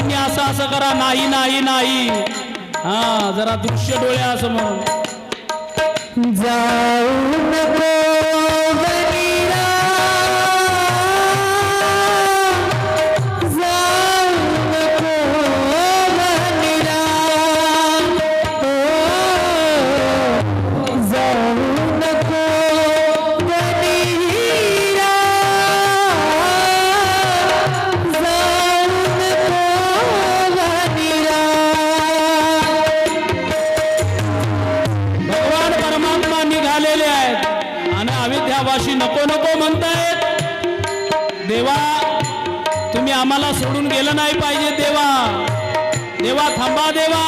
सगळ्यांनी असं असं करा. नाही नाही नाही. हा जरा दृश्य डोळ्यासमोर जाऊ नको. म्हणतायत देवा तुम्ही आम्हाला सोडून गेलं नाही पाहिजे देवा. देवा थांबा देवा.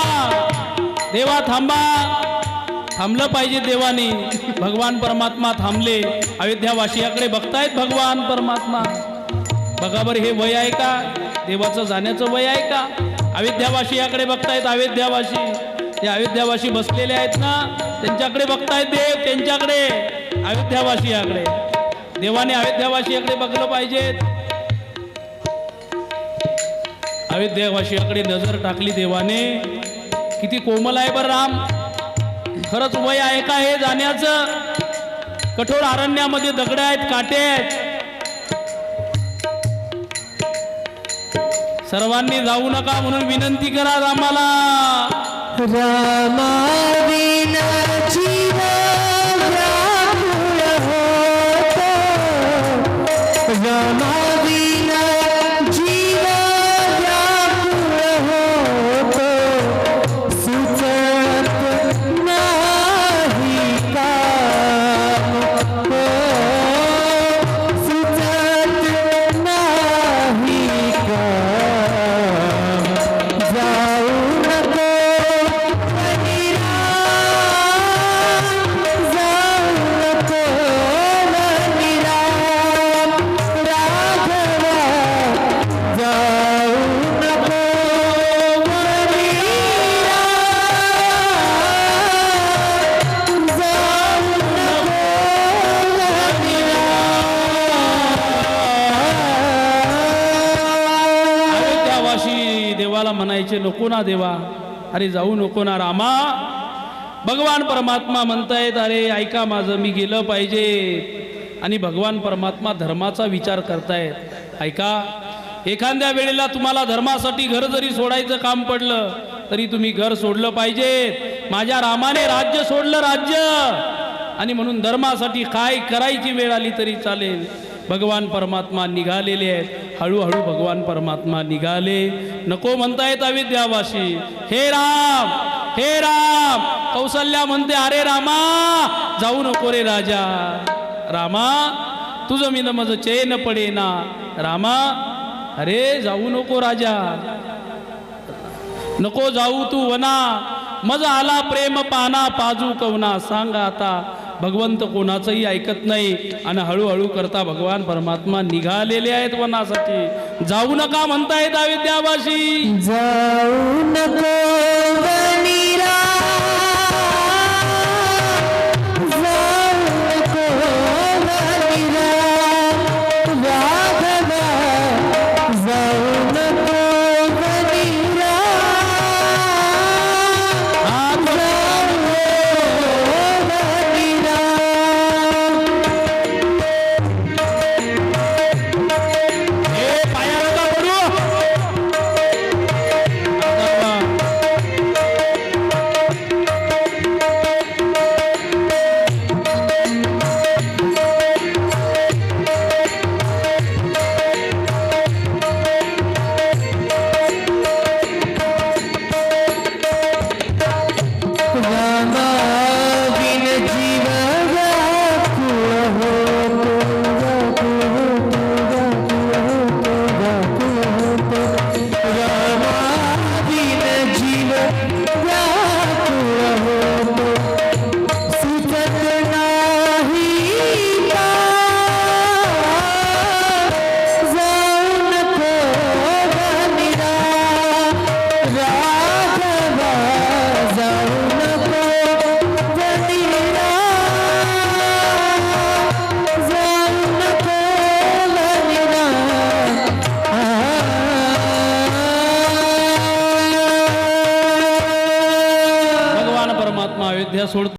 देवा थांबा. थांबलं पाहिजे देवाने. भगवान परमात्मा थांबले. अयोध्यावासियाकडे बघतायत भगवान परमात्मा. बघा बरं हे वय आहे का? देवाचं जाण्याचं वय आहे का? अयोध्यावासियाकडे बघतायत अयोध्यावासी. ते अयोध्यावासी बसलेले आहेत ना? त्यांच्याकडे बघतायत देव त्यांच्याकडे. अयोध्यावासियाकडे. देवाने अयोध्यावासियाकडे बघलं पाहिजेत. अयोध्यावासियाकडे नजर टाकली देवाने. किती कोमल आहे बरं राम. खरंच वय आहे का हे जाण्याचं? कठोर अरण्यामध्ये दगड आहेत काटे आहेत. सर्वांनी जाऊ नका म्हणून विनंती करा रामाला. रामा जायचे नको ना देवा. अरे जाऊ नको ना रामा. भगवान परमात्मा म्हणतायत अरे ऐका माझं मी गेलं पाहिजे. आणि भगवान परमात्मा धर्माचा विचार करतायत. ऐका एखाद्या वेळेला तुम्हाला धर्मासाठी घर जरी सोडायचं काम पडलं तरी तुम्ही घर सोडलं पाहिजे. माझ्या रामाने राज्य सोडलं राज्य. आणि म्हणून धर्मासाठी काय करायची वेळ आली तरी चालेल. भगवान परमात्मा निघालेले आहेत. हळूहळू भगवान परमात्मा निघाले. नको म्हणतायत अविद्यावाशी हे राम हे राम. कौसल्या म्हणते अरे रामा जाऊ नको रे राजा. रामा तुझं मी माझं चैन पडेना. रामा अरे जाऊ नको राजा. नको जाऊ तू वना. मज आला प्रेम पाना पाजू कवना. सांगा आता भगवंत कोणाचंही ऐकत नाही आणि हळूहळू करता भगवान परमात्मा निघालेले आहेत वनासाठी. जाऊ नका म्हणतायत अविद्यावासी जाऊ नको. sordos.